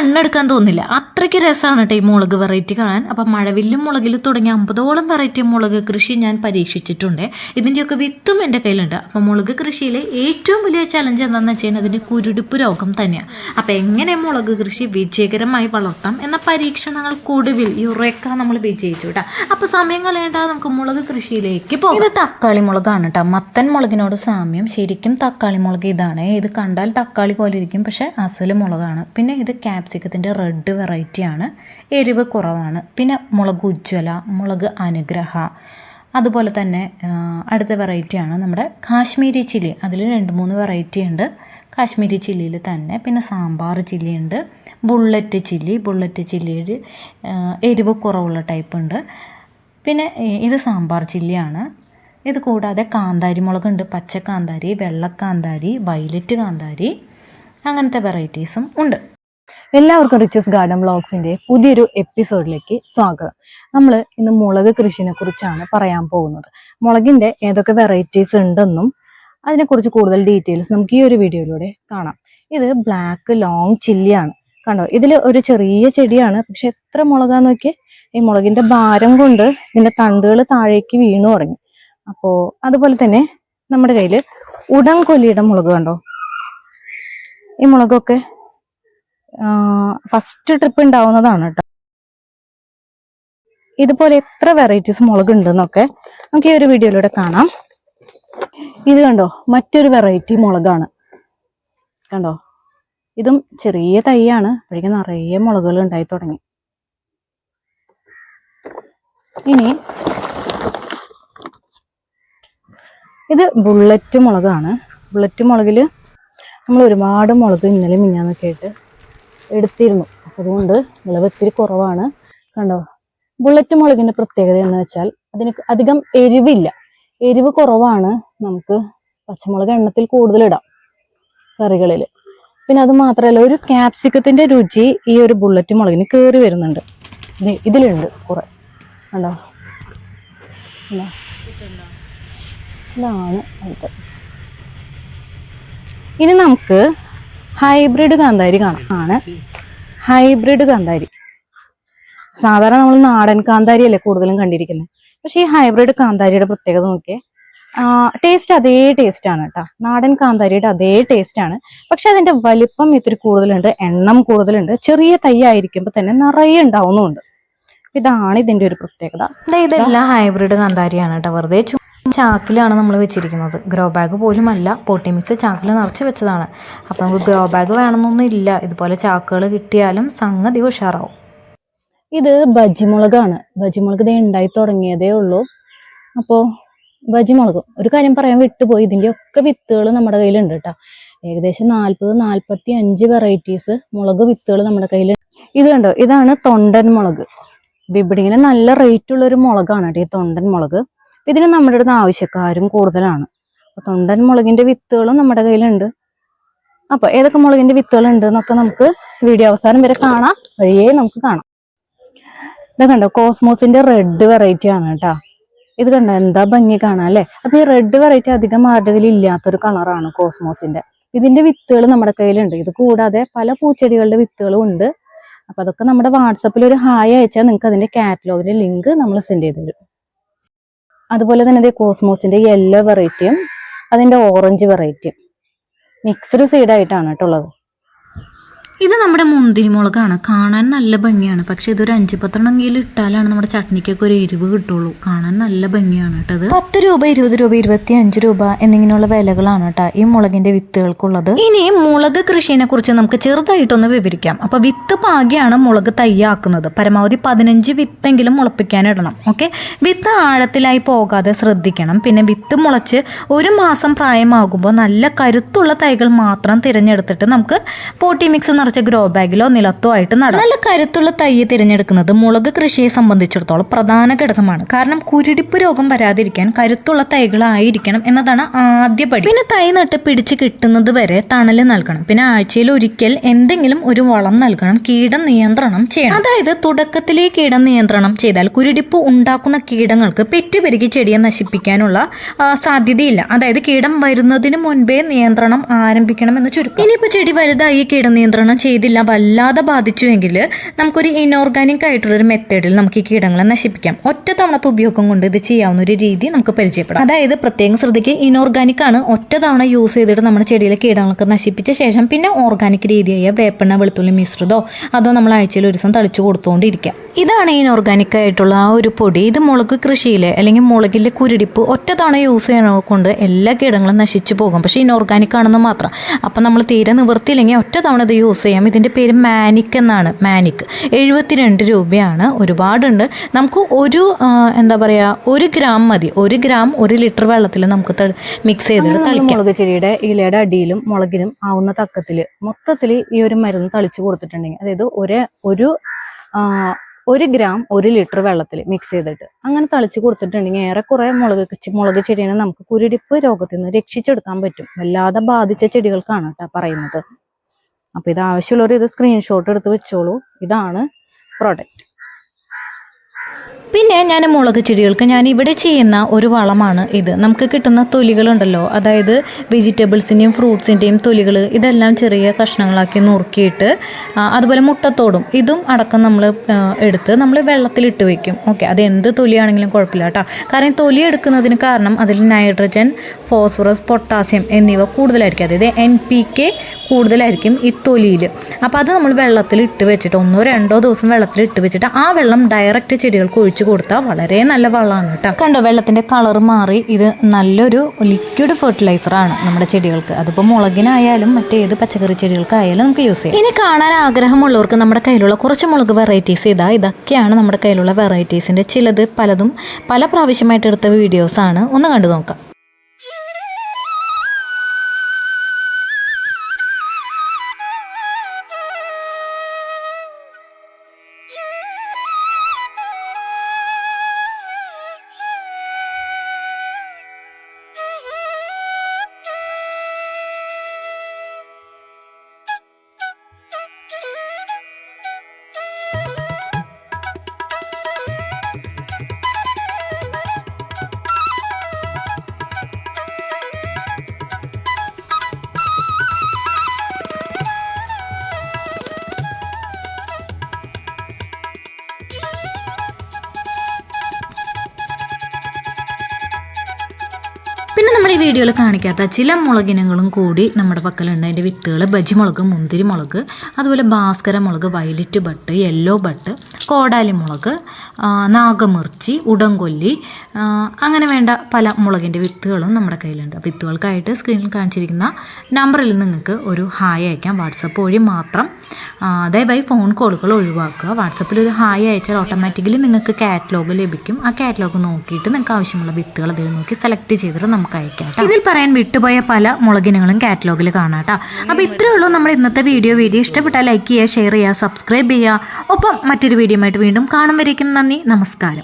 കണ്ണെടുക്കാൻ തോന്നില്ല അത്രയ്ക്ക് രസമാണ് കേട്ടോ ഈ മുളക് വെറൈറ്റി കാണാൻ. അപ്പം മഴവില്ലും മുളകിൽ തുടങ്ങിയ അമ്പതോളം വെറൈറ്റി മുളക് കൃഷി ഞാൻ പരീക്ഷിച്ചിട്ടുണ്ട്. ഇതിന്റെയൊക്കെ വിത്തും എന്റെ കയ്യിലുണ്ട്. അപ്പം മുളക് കൃഷിയിലെ ഏറ്റവും വലിയ ചലഞ്ച് എന്താണെന്ന് വെച്ച് കഴിഞ്ഞാൽ അതിന്റെ കുരുടിപ്പ് രോഗം തന്നെയാണ് അപ്പം എങ്ങനെ മുളക് കൃഷി വിജയകരമായി വളർത്താം എന്ന പരീക്ഷണങ്ങൾക്കൊടുവിൽ യുറേക്ക നമ്മൾ വിജയിച്ചു കേട്ടോ അപ്പോൾ സമയം കളയേണ്ട നമുക്ക് മുളക് കൃഷിയിലേക്ക് പോകും. ഇത് തക്കാളി മുളകാണ് കേട്ടോ മത്തൻ മുളകിനോട് സാമ്യം. ശരിക്കും തക്കാളി മുളക് ഇതാണ്. ഇത് കണ്ടാൽ തക്കാളി പോലെ ഇരിക്കും പക്ഷേ അസൽ മുളകാണ്. പിന്നെ ഇത് ക്യാപ്സിക്കത്തിന്റെ റെഡ് വെറൈറ്റിയാണ് എരിവ് കുറവാണ്. പിന്നെ മുളക് ഉജ്ജ്വല മുളക് അനുഗ്രഹ. അതുപോലെ തന്നെ അടുത്ത വെറൈറ്റിയാണ് നമ്മുടെ കാശ്മീരി ചില്ലി. അതിൽ രണ്ട് മൂന്ന് വെറൈറ്റി ഉണ്ട്. കാശ്മീരി ചില്ലിയിൽ തന്നെ. പിന്നെ സാമ്പാർ ചില്ലി ഉണ്ട്. Bullet chilli. ബുള്ളറ്റ് ചില്ലിയിൽ എരിവ് കുറവുള്ള ടൈപ്പ് ഉണ്ട്. പിന്നെ ഇത് സാമ്പാർ ചില്ലിയാണ്. ഇത് കൂടാതെ കാന്താരി മുളകുണ്ട് പച്ച കാന്താരി വെള്ള കാന്താരി വയലറ്റ് കാന്താരി അങ്ങനത്തെ വെറൈറ്റീസും ഉണ്ട്. എല്ലാവർക്കും റിച്ചസ് ഗാർഡൻ വ്ളോഗ്സിന്റെ പുതിയൊരു എപ്പിസോഡിലേക്ക് സ്വാഗതം. നമ്മൾ ഇന്ന് മുളക് കൃഷിനെ കുറിച്ചാണ് പറയാൻ പോകുന്നത്. മുളകിന്റെ ഏതൊക്കെ വെറൈറ്റീസ് ഉണ്ടെന്നും അതിനെക്കുറിച്ച് കൂടുതൽ ഡീറ്റെയിൽസ് നമുക്ക് ഈ ഒരു വീഡിയോയിലൂടെ കാണാം. ഇത് ബ്ലാക്ക് ലോങ് ചില്ലിയാണ് കണ്ടോ? ഇതിൽ ഒരു ചെറിയ ചെടിയാണ്. പക്ഷെ എത്ര മുളകാന്ന് നോക്കിയാൽ ഈ മുളകിന്റെ ഭാരം കൊണ്ട് ഇതിന്റെ തണ്ടുകൾ താഴേക്ക് വീണു തുടങ്ങി. അപ്പോ അതുപോലെ തന്നെ നമ്മുടെ കയ്യിൽ ഉടംകൊല്ലിയുടെ മുളക് കണ്ടോ? ഈ മുളകൊക്കെ ഫസ്റ്റ് ട്രിപ്പ് ഉണ്ടാവുന്നതാണ് കേട്ടോ ഇതുപോലെ എത്ര വെറൈറ്റീസ് മുളക് ഉണ്ടെന്നൊക്കെ നമുക്ക് ഈ ഒരു വീഡിയോയിലൂടെ കാണാം. ഇത് കണ്ടോ? മറ്റൊരു വെറൈറ്റി മുളകാണ്. കണ്ടോ? ഇതും ചെറിയ തൈയാണ്. അപ്പോഴേക്കും നിറയെ മുളകുകൾ ഉണ്ടായി തുടങ്ങി. ഇനി ഇത് ബുള്ളറ്റ് മുളകാണ്. ബുള്ളറ്റ് മുളകിൽ നമ്മൾ ഒരുപാട് മുളക് ഇന്നലെ മിഞ്ഞാന്നൊക്കെ ആയിട്ട് എടുത്തിരുന്നു. അതുകൊണ്ട് വിളവ് ഇത്തിരി കുറവാണ്. കണ്ടോ? ബുള്ളറ്റ് മുളകിന്റെ പ്രത്യേകത എന്ന് വെച്ചാൽ അതിന് അധികം എരിവില്ല. എരിവ് കുറവാണ്. നമുക്ക് പച്ചമുളക് എണ്ണത്തിൽ കൂടുതൽ ഇടാം കറികളിൽ പിന്നെ അത് മാത്രമല്ല ഒരു ക്യാപ്സിക്കത്തിന്റെ രുചി ഈ ഒരു ബുള്ളറ്റ് മുളകിന് കയറി വരുന്നുണ്ട്. ഇതിലുണ്ട് കുറെ. കണ്ടോ? ഇതാ. ഇതാണ് ഇനി നമുക്ക് ഹൈബ്രിഡ് കാന്താരി കാണാം. ആണ്. ഹൈബ്രിഡ് കാന്താരി സാധാരണ നമ്മൾ നാടൻ കാന്താരി അല്ലേ കൂടുതലും കണ്ടിരിക്കുന്നത്. പക്ഷെ ഈ ഹൈബ്രിഡ് കാന്താരിയുടെ പ്രത്യേകത നോക്കിയേ ടേസ്റ്റ് അതേ ടേസ്റ്റ് ആണ് കേട്ടോ നാടൻ കാന്താരിയുടെ അതേ ടേസ്റ്റ് ആണ്. പക്ഷെ അതിന്റെ വലിപ്പം ഇത്തിരി കൂടുതലുണ്ട് എണ്ണം കൂടുതലുണ്ട്. ചെറിയ തൈ ആയിരിക്കുമ്പോൾ തന്നെ നിറയെ ഉണ്ടാവുന്നുണ്ട് ഇതാണ് ഇതിന്റെ ഒരു പ്രത്യേകത. ഇതെല്ലാം ഹൈബ്രിഡ് കാന്താരിയാണ് കേട്ടോ വെറുതെ ചാക്കിലാണ് നമ്മൾ വെച്ചിരിക്കുന്നത്. ഗ്രോ ബാഗ് പോലും അല്ല പോട്ടി മിക്സ് ചാക്കിൽ നിറച്ച് വെച്ചതാണ്. അപ്പോൾ നമുക്ക് ഗ്രോ ബാഗ് വേണമെന്നൊന്നും ഇല്ല. ഇതുപോലെ ചാക്കുകൾ കിട്ടിയാലും സംഗതി ഉഷാറാവും. ഇത് ബജിമുളകാണ് ബജിമുളക് ദേ ഉണ്ടായി തുടങ്ങിയതേ ഉള്ളൂ. അപ്പോൾ ബജിമുളകും ഒരു കാര്യം പറയാൻ വിട്ടുപോയി. ഇതിന്റെ ഒക്കെ വിത്തുകൾ നമ്മുടെ കയ്യിലുണ്ട് കേട്ടോ ഏകദേശം നാൽപ്പത് നാൽപ്പത്തി അഞ്ച് വെറൈറ്റീസ് മുളക് വിത്തുകൾ നമ്മുടെ കയ്യിലുണ്ട്. ഇത് കണ്ടോ? ഇതാണ് തൊണ്ടൻ മുളക്. വിപണിയിൽ നല്ല റേറ്റ് ഉള്ള ഒരു മുളകാണ് കേട്ടോ ഈ തൊണ്ടൻ മുളക്. ഇതിന് നമ്മുടെ അടുത്ത് ആവശ്യക്കാരും കൂടുതലാണ്. അപ്പോൾ തൊണ്ടൻ മുളകിന്റെ വിത്തുകളും നമ്മുടെ കയ്യിലുണ്ട്. അപ്പോൾ ഏതൊക്കെ മുളകിന്റെ വിത്തുകളുണ്ട് എന്നൊക്കെ നമുക്ക് വീഡിയോ അവസാനം വരെ കാണാം. വഴിയേ നമുക്ക് കാണാം. ഇത് കണ്ടോ? കോസ്മോസിന്റെ റെഡ് വെറൈറ്റി ആണ് കേട്ടോ. ഇത് കണ്ടോ? എന്താ ഭംഗി കാണാം അല്ലേ? അപ്പൊ ഈ റെഡ് വെറൈറ്റി അധികം ആരുടെ ഇല്ലാത്തൊരു കളറാണ് കോസ്മോസിന്റെ. ഇതിന്റെ വിത്തുകൾ നമ്മുടെ കയ്യിലുണ്ട്. ഇത് കൂടാതെ പല പൂച്ചെടികളുടെ വിത്തുകളും ഉണ്ട്. അപ്പൊ അതൊക്കെ നമ്മുടെ വാട്സപ്പിൽ ഒരു ഹായ് അയച്ചാൽ നിങ്ങൾക്ക് അതിന്റെ കാറ്റലോഗിന്റെ ലിങ്ക് നമ്മൾ സെൻഡ് ചെയ്ത് തരും. അതുപോലെ തന്നെ ഇത് കോസ്മോസിന്റെ യെല്ലോ വെറൈറ്റിയും അതിന്റെ ഓറഞ്ച് വെറൈറ്റിയും മിക്സ്ഡ് കേട്ടോ ഉള്ളത്. ഇത് നമ്മുടെ മുന്തിരി മുളകാണ് കാണാൻ നല്ല ഭംഗിയാണ്. പക്ഷെ ഇതൊരു അഞ്ച് കയ്യിൽ ഇട്ടാലാണ് നമ്മുടെ ചട്നിക്കൊക്കെ ഒരു എരിവ് കിട്ടുള്ളൂ. കാണാൻ നല്ല ഭംഗിയാണ് കേട്ടത് പത്ത് രൂപ ഇരുപത് രൂപ ഇരുപത്തി അഞ്ച് രൂപ എന്നിങ്ങനെയുള്ള വിലകളാണ് കേട്ടോ ഈ മുളകിന്റെ വിത്തുകൾക്കുള്ളത്. ഇനി മുളക് കൃഷിനെ കുറിച്ച് നമുക്ക് ചെറുതായിട്ടൊന്ന് വിവരിക്കാം. അപ്പൊ വിത്ത് പാകിയാണ് മുളക് തയ്യാക്കുന്നത്. പരമാവധി പതിനഞ്ച് വിത്തെങ്കിലും മുളപ്പിക്കാൻ ഇടണം ഓക്കെ? വിത്ത് ആഴത്തിലായി പോകാതെ ശ്രദ്ധിക്കണം. പിന്നെ വിത്ത് മുളച്ച് ഒരു മാസം പ്രായമാകുമ്പോൾ നല്ല കരുത്തുള്ള തൈകൾ മാത്രം തിരഞ്ഞെടുത്തിട്ട് നമുക്ക് പോട്ടി മിക്സ് നിറച്ച ഗ്രോ ബാഗിലോ നിലത്തോ ആയിട്ട് നടാം. നല്ല കരുത്തുള്ള തൈ തിരഞ്ഞെടുക്കുന്നത് മുളക് കൃഷിയെ സംബന്ധിച്ചിടത്തോളം പ്രധാന ഘടകമാണ്. കാരണം കുരുടിപ്പ് രോഗം വരാതിരിക്കാൻ കരുത്തുള്ള തൈകളായിരിക്കണം എന്നതാണ് ആദ്യ പടി. പിന്നെ തൈ നട്ട് പിടിച്ച് കിട്ടുന്നത് വരെ തണൽ നൽകണം. പിന്നെ ആഴ്ചയിൽ ഒരിക്കൽ എന്തെങ്കിലും ഒരു വളം നൽകണം കീട നിയന്ത്രണം ചെയ്യണം. അതായത് തുടക്കത്തിലേ കീട നിയന്ത്രണം ചെയ്താൽ കുരുടിപ്പ് ഉണ്ടാക്കുന്ന കീടങ്ങൾക്ക് പെറ്റുപെരുകി ചെടിയെ നശിപ്പിക്കാനുള്ള സാധ്യതയില്ല. അതായത് കീടം വരുന്നതിന് മുൻപേ നിയന്ത്രണം ആരംഭിക്കണം എന്ന് ചുരുക്കം. ഇനിയിപ്പോ ചെടി വലുതായി കീട നിയന്ത്രണം ചെയ്തില്ല വല്ലാതെ ബാധിച്ചുവെങ്കിൽ നമുക്കൊരു ഇനോർഗാനിക് ആയിട്ടുള്ളൊരു മെത്തേഡിൽ നമുക്ക് ഈ കീടങ്ങളെ നശിപ്പിക്കാം. ഒറ്റ തവണത്തെ ഉപയോഗം കൊണ്ട് ഇത് ചെയ്യാവുന്ന ഒരു രീതി നമുക്ക് പരിചയപ്പെടാം. അതായത് പ്രത്യേകം ശ്രദ്ധിക്കുക ഇനോർഗാനിക് ആണ്. ഒറ്റ തവണ യൂസ് ചെയ്തിട്ട് നമ്മുടെ ചെടിയിലെ കീടങ്ങളൊക്കെ നശിപ്പിച്ച ശേഷം പിന്നെ ഓർഗാനിക് രീതിയായ വേപ്പെണ്ണ വെളുത്തുള്ളി മിശ്രിതോ അതോ നമ്മൾ ആഴ്ചയിൽ ഒരു ദിവസം തളിച്ചു കൊടുത്തുകൊണ്ടിരിക്കുക. ഇതാണ് ഇനോർഗാനിക് ആയിട്ടുള്ള ആ ഒരു പൊടി. ഇത് മുളക് കൃഷിയിലെ അല്ലെങ്കിൽ മുളകിലെ കുരുടിപ്പ് ഒറ്റ തവണ യൂസ് ചെയ്യണത് കൊണ്ട് എല്ലാ കീടങ്ങളും നശിച്ചു പോകും. പക്ഷേ ഇനോർഗാനിക് ആണെന്ന് മാത്രം. അപ്പം നമ്മൾ തീരെ നിവൃത്തിയില്ലെങ്കിൽ ഒറ്റ തവണ ഇത് യൂസ് ചെയ്യാം ഇതിന്റെ പേര് മാനിക് എന്നാണ്. മാനിക്. എഴുപത്തിരണ്ട് രൂപയാണ്. ഒരുപാടുണ്ട്. നമുക്ക് ഒരു എന്താ പറയുക ഒരു ഗ്രാം മതി. ഒരു ഗ്രാം ഒരു ലിറ്റർ വെള്ളത്തിൽ നമുക്ക് മിക്സ് ചെയ്തിട്ട് തളിക്കാം. മുളക് ചെടിയുടെ ഇലയുടെ അടിയിലും മുളകിലും ആവുന്ന തക്കത്തിൽ മൊത്തത്തിൽ ഈ ഒരു മരുന്ന് തളിച്ചു കൊടുത്തിട്ടുണ്ടെങ്കിൽ അതായത് ഒരു ഒരു ഒരു ഗ്രാം ഒരു ലിറ്റർ വെള്ളത്തിൽ മിക്സ് ചെയ്തിട്ട് അങ്ങനെ തളിച്ചു കൊടുത്തിട്ടുണ്ടെങ്കിൽ ഏറെക്കുറെ മുളക് മുളക് ചെടീനെ നമുക്ക് കുരുടിപ്പ് രോഗത്തിൽ നിന്ന് രക്ഷിച്ചെടുക്കാൻ പറ്റും. വല്ലാതെ ബാധിച്ച ചെടികൾക്കാണ് കേട്ടോ പറയുന്നത്. അപ്പൊ ഇത് ആവശ്യമുള്ളവർ ഇത് സ്ക്രീൻഷോട്ട് എടുത്ത് വെച്ചോളൂ. ഇതാണ് പ്രോഡക്റ്റ് പിന്നെ ഞാൻ മുളക് ചെടികൾക്ക് ഞാൻ ഇവിടെ ചെയ്യുന്ന ഒരു വളമാണ് ഇത്. നമുക്ക് കിട്ടുന്ന തൊലികളുണ്ടല്ലോ. അതായത് വെജിറ്റബിൾസിന്റെയും ഫ്രൂട്ട്സിന്റെയും തൊലികൾ ഇതെല്ലാം ചെറിയ കഷ്ണങ്ങളാക്കി നുറുക്കിയിട്ട് അതുപോലെ മുട്ടത്തോടും ഇതും അടക്കം നമ്മൾ എടുത്ത് നമ്മൾ വെള്ളത്തിലിട്ട് വെക്കും. ഓക്കെ അത് എന്ത് തൊലിയാണെങ്കിലും കുഴപ്പമില്ല കേട്ടോ. കാരണം തൊലി എടുക്കുന്നതിന് കാരണം അതിൽ നൈട്രജൻ ഫോസ്ഫറസ് പൊട്ടാസ്യം എന്നിവ കൂടുതലായിരിക്കും. അതായത് എൻ പി കെ കൂടുതലായിരിക്കും ഈ തൊലിയിൽ അപ്പോൾ അത് നമ്മൾ വെള്ളത്തിൽ ഇട്ട് വെച്ചിട്ട് ഒന്നോ രണ്ടോ ദിവസം വെള്ളത്തിൽ ഇട്ട് വെച്ചിട്ട് ആ വെള്ളം ഡയറക്റ്റ് ചെടികൾക്ക് ഒഴിച്ചു കൊടുത്താൽ വളരെ നല്ല വളമാണ് കേട്ടോ. കണ്ടോ വെള്ളത്തിന്റെ കളർ മാറി. ഇത് നല്ലൊരു ലിക്വിഡ് ഫെർട്ടിലൈസർ ആണ് നമ്മുടെ ചെടികൾക്ക്. അതിപ്പോൾ മുളകിനായാലും മറ്റേത് പച്ചക്കറി ചെടികൾക്കായാലും നമുക്ക് യൂസ് ചെയ്യാം. ഇനി കാണാൻ ആഗ്രഹമുള്ളവർക്ക് നമ്മുടെ കയ്യിലുള്ള കുറച്ച് മുളക് വെറൈറ്റീസ് ഇതാ. ഇതൊക്കെയാണ് നമ്മുടെ കയ്യിലുള്ള വെറൈറ്റീസിന്റെ ചിലത്. പലതും പല പ്രാവശ്യമായിട്ട് എടുത്ത വീഡിയോസാണ് ഒന്ന് കണ്ടു നോക്കാം. വീഡിയോയിൽ കാണിക്കാത്ത ചില മുളകിനങ്ങളും കൂടി നമ്മുടെ പക്കലുണ്ട്. അതിന്റെ വിത്തുകൾ ബജി മുളക് മുന്തിരി മുളക് അതുപോലെ ഭാസ്കര മുളക് വയലറ്റ് ബട്ട് യെല്ലോ ബട്ട് കോടാലി മുളക് നാഗമിർച്ചി ഉടംകൊല്ലി അങ്ങനെ വേണ്ട പല മുളകിന്റെ വിത്തുകളും നമ്മുടെ കയ്യിലുണ്ട്. വിത്തുകൾക്കായിട്ട് സ്ക്രീനിൽ കാണിച്ചിരിക്കുന്ന നമ്പറിൽ നിങ്ങൾക്ക് ഒരു ഹായ് അയക്കാം. വാട്സപ്പ് വഴി മാത്രം ദയവായി ഫോൺ കോളുകൾ ഒഴിവാക്കുക. വാട്സപ്പിൽ ഒരു ഹായ് അയച്ചാൽ ഓട്ടോമാറ്റിക്കലി നിങ്ങൾക്ക് കാറ്റലോഗ് ലഭിക്കും. ആ കാറ്റലോഗ് നോക്കിയിട്ട് നിങ്ങൾക്ക് ആവശ്യമുള്ള വിത്തുകൾ അതിൽ നോക്കി സെലക്ട് ചെയ്തിട്ട് നമുക്ക് അയക്കാം. ഇതിൽ പറയാൻ വിട്ടുപോയ പല മുളകിനങ്ങളും കാറ്റലോഗിൽ കാണാം കേട്ടോ. അപ്പോൾ ഇത്രയേ ഉള്ളൂ. നമ്മുടെ ഇന്നത്തെ വീഡിയോ വീഡിയോ ഇഷ്ടപ്പെട്ടാൽ ലൈക്ക് ചെയ്യുക ഷെയർ ചെയ്യുക സബ്സ്ക്രൈബ് ചെയ്യുക. ഒപ്പം മറ്റൊരു വീഡിയോ ആയിട്ട് വീണ്ടും കാണും വരേക്കും നന്ദി നമസ്കാരം.